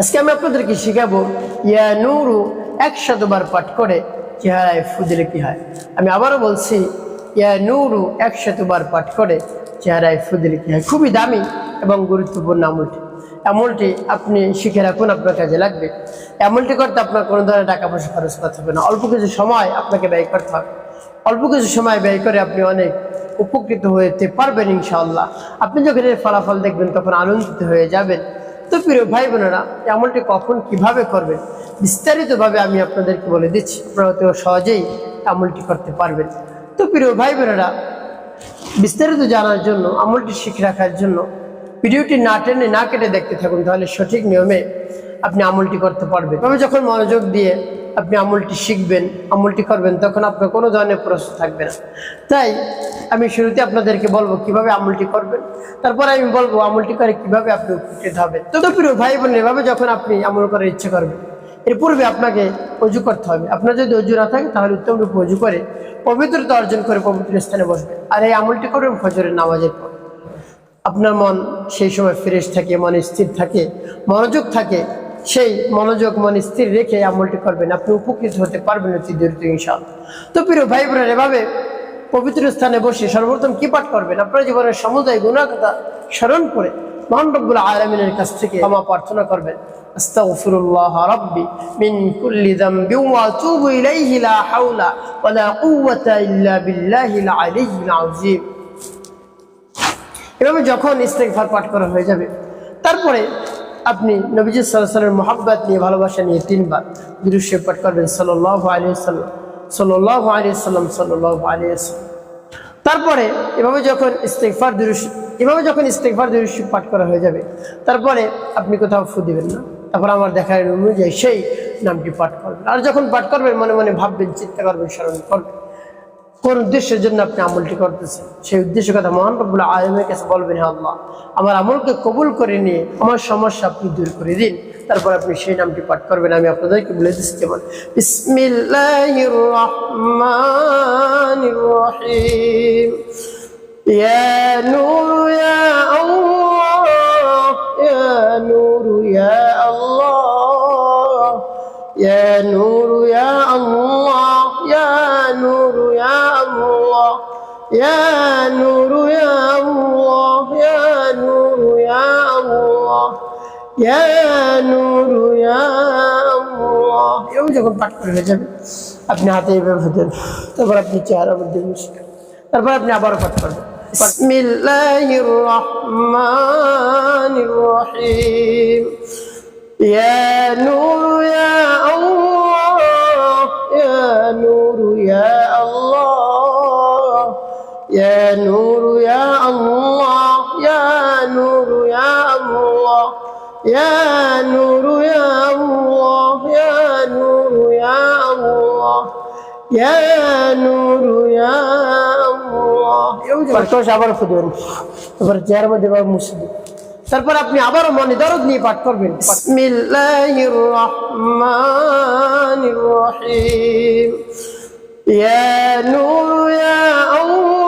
আজকে আমি আপনাদেরকে শিখাবো, ইয়া নুরু একশতবার পাঠ করে চেহারায় ফু দিলে কি হয়। আমি আবারও বলছি, ইয়া নুরু একশতবার পাঠ করে চেহারায় ফু দিলে কি হয়। খুবই দামি এবং গুরুত্বপূর্ণ আমলটি। আমলটি আপনি শিখে রাখুন, আপনার কাজে লাগবে। আমলটি করতে আপনার কোনো ধরনের টাকা পয়সা খরচ করতে হবে না। অল্প কিছু সময় আপনাকে ব্যয় করতে হবে। অল্প কিছু সময় ব্যয় করে আপনি অনেক উপকৃত হতে পারবেন ইনশাআল্লাহ। আপনি যখন এর ফলাফল দেখবেন, তখন আনন্দিত হয়ে যাবেন। তো প্রিয় ভাই বোনেরা এমনটি কখন কীভাবে করবেন? বিস্তারিতভাবে আমি আপনাদেরকে বলে দিচ্ছি। আপনারা অতি সহজেই আমলটি করতে পারবেন। তো প্রিয় ভাই বোনেরা, বিস্তারিত জানার জন্য, আমলটি শিখে রাখার জন্য ভিডিওটি না টেনে না কেটে দেখতে থাকুন, তাহলে সঠিক নিয়মে আপনি আমলটি করতে পারবেন। তবে যখন মনোযোগ দিয়ে আপনি আমলটি শিখবেন, আমলটি করবেন, তখন আপনার কোনো ধরনের প্রশ্ন থাকবে না। তাই আমি শুরুতে আপনাদেরকে বলব কীভাবে আমলটি করবেন, তারপর আমি বলব আমলটি করে কীভাবে আপনি উপকৃত হবেন। তো প্রিয় ভাই বোন এভাবে যখন আপনি আমল করার ইচ্ছে করবেন, এর পূর্বে আপনাকে অজু করতে হবে। আপনার যদি অজু না থাকে, তাহলে উত্তম রূপে অজু করে পবিত্রতা অর্জন করে পবিত্র স্থানে বসবেন। আর এই আমলটি করবেন ফজরের নামাজের পর। আপনার মন সেই সময় ফ্রেশ থাকে, মন স্থির থাকে, মনোযোগ থাকে সেই মনোযোগ মন স্থির রেখে আমলটি করবেন। আপনি উপকৃত হতে পারবেন অতি ইনশাআল্লাহ। তো প্রিয় ভাই বোনের এভাবে পবিত্র স্থানে বসে সর্বপ্রথম কি পাঠ করবেন? আপনার জীবনের সমুদায় গুণার কথা স্মরণ করে মহান রব্বুল আলমিনের কাছ থেকে ক্ষমা প্রার্থনা করবেন। এভাবে যখন ইস্তেকফার পাঠ করা হয়ে যাবে, তারপরে আপনি নবীজি সাল্লামের মোহাব্বত নিয়ে ভালোবাসা নিয়ে তিনবার দুরুশে পাঠ করবেন সাল্লাহ আলী সাল্লাম সাল্লাহ আলী সাল্লাম সাল্লাহ আলী সাল্লাম তারপরে এভাবে যখন ইস্তেকফার দুরুশ এভাবে যখন ইস্তেকফার দুরুশ পাঠ করা হয়ে যাবে, তারপরে আপনি কোথাও ফু দিবেন না। তারপর আমার দেখার অনুযায়ী সেই নামটি পাঠ করবেন। আর যখন পাঠ করবেন, মনে মনে ভাববেন, চিন্তা করবেন, স্মরণ করবেন। কোন উদ্দেশ্যের জন্য আপনি আমলটি করতেছেন? সেই উদ্দেশ্যের কথা মহান রব্বুল আলমের কাছে বলবেন আল্লাহ, আমার আমলকে কবুল করে নিয়ে আমার সমস্যা আপনি দূর করে দিন। তারপর আপনি সেই নামটি পাঠ করবেন। আমি আপনাদেরকে বলে দিচ্ছি যেমন নূর ইয়া নূর ইয়া আল্লাহ ইয়া নূর ইয়া আল্লাহ ইয়া নূর ইয়া আল্লাহ এরকম যখন পাঠ করে হয়ে যাবে আপনি হাতে এভাবে দেন তারপর আপনি চেহারার মধ্যে মিশবেন তারপর আপনি আবারও পাঠ করবেন بسم الله الرحمن الرحيم يا نور يا الله يا نور يا الله يا نور يا الله يا نور يا الله يا نور يا الله يا نور يا الله يا نور يا الله পাঁচশ আবার ফুটবেন তারপর চেয়ার মধ্যে বা মুছে দিন তারপর আপনি আবারও মনে দরদ নিয়ে পাঠ করবেন বিসমিল্লাহির রহমানির রহিম ইয়া নূর ইয়া আল্লাহ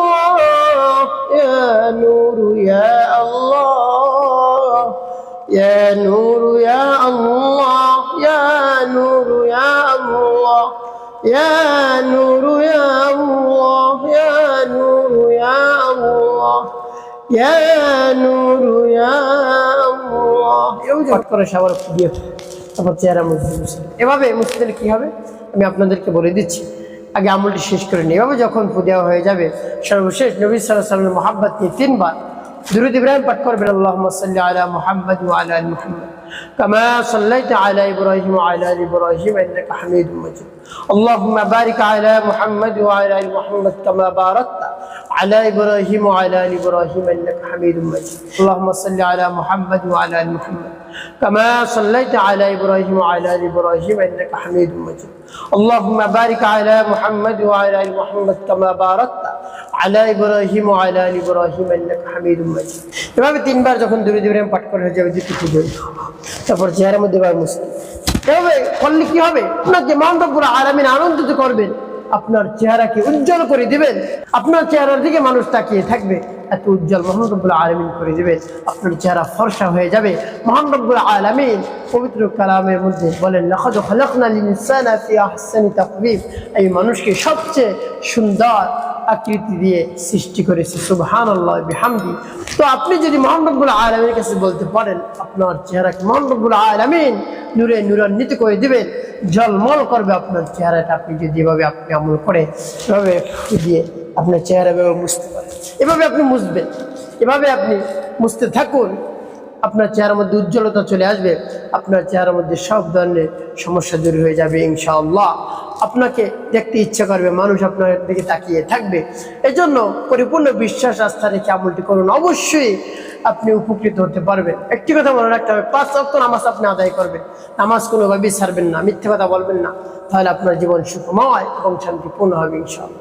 নূর ইয়া আল্লাহ ইয়া নূর ইয়া আল্লাহ ইয়া নূর ইয়া আল্লাহ ইয়া নূর ইয়া আল্লাহ ইয়া নূর ইয়া আল্লাহ এভাবে পাঠ করে সবার দিয়ে তারপর চেহারা বসে। এভাবে দিলে কি হবে? আমি আপনাদেরকে বলে দিচ্ছি। আগে আমলটি শেষ করে নিই। এভাবে যখন ফুদেওয়া হয়ে যাবে, সর্বশেষ নবী সাল্লাহ সাল্লামের মোহাব্বত নিয়ে তিনবার দুরুদ ইব্রাহিম পাঠ করবেন আল্লাহ সাল্লি আলা মুহাম্মদ ওয়া আলা আলি মুহাম্মদ كما صليت على ابراهيم وعلى ال ابراهيم انك حميد مجيد اللهم بارك على محمد وعلى ال محمد كما باركت على ابراهيم وعلى ال ابراهيم انك حميد مجيد اللهم صل على محمد وعلى ال محمد كما صليت على ابراهيم وعلى ال ابراهيم انك حميد مجيد اللهم بارك على محمد وعلى ال محمد كما باركت আলা ইব্রাহিম ও আলা আল ইব্রাহিম হামিদ মাজিদ। এভাবে তিনবার যখন দূরে দূরে পাঠ করা হয়ে যাবে যে কিছু তারপর চেহারার মধ্যে এবার মুশকিল এভাবে করলে কি হবে? আপনার যে মহান রব্বুল আলামিন আনন্দিত করবেন। আপনার চেহারাকে উজ্জ্বল করে দিবেন। আপনার চেহারার দিকে মানুষ তাকিয়ে থাকবে। এত উজ্জ্বল মোহাম্মদুল্লাহ আলমিন করে দেবেন। আপনার চেহারা ফর্সা হয়ে যাবে। মোহাম্মদুল্লাহ আলমিন পবিত্র কালামের মধ্যে বলেন এই মানুষকে সবচেয়ে সুন্দর আকৃতি দিয়ে সৃষ্টি করেছে। সুবহান আল্লাহ তো আপনি যদি মোহাম্মদ রব্বুল আলমীর কাছে বলতে পারেন, আপনার চেহারাকে মোহাম্মদ রব্বুল আলমিন? নূরে নূরান্বিত করে দিবেন জলমল করবে আপনার চেহারাটা আপনি যদি এভাবে আপনি আমল করে এভাবে দিয়ে আপনার চেহারা এভাবে মুছতে পারেন। এভাবে আপনি মুছবেন, এভাবে আপনি মুছতে থাকুন। আপনার চেহারার মধ্যে উজ্জ্বলতা চলে আসবে, আপনার চেহারার মধ্যে সব ধরনের সমস্যা দূর হয়ে যাবে ইনশাআল্লাহ। আপনাকে দেখতে ইচ্ছা করবে, মানুষ আপনার দিকে তাকিয়ে থাকবে। এজন্য পরিপূর্ণ বিশ্বাস, আস্থা রেখে আমলটি করুন। অবশ্যই আপনি উপকৃত হতে পারবেন। একটি কথা মনে রাখতে হবে, পাঁচ অক্ট নামাজ আপনি আদায় করবেন। নামাজ কোনোভাবেই ছাড়বেন না, মিথ্যে কথা বলবেন না। তাহলে আপনার জীবন সুখময় এবং শান্তিপূর্ণ হবে ইনশাআল্লাহ।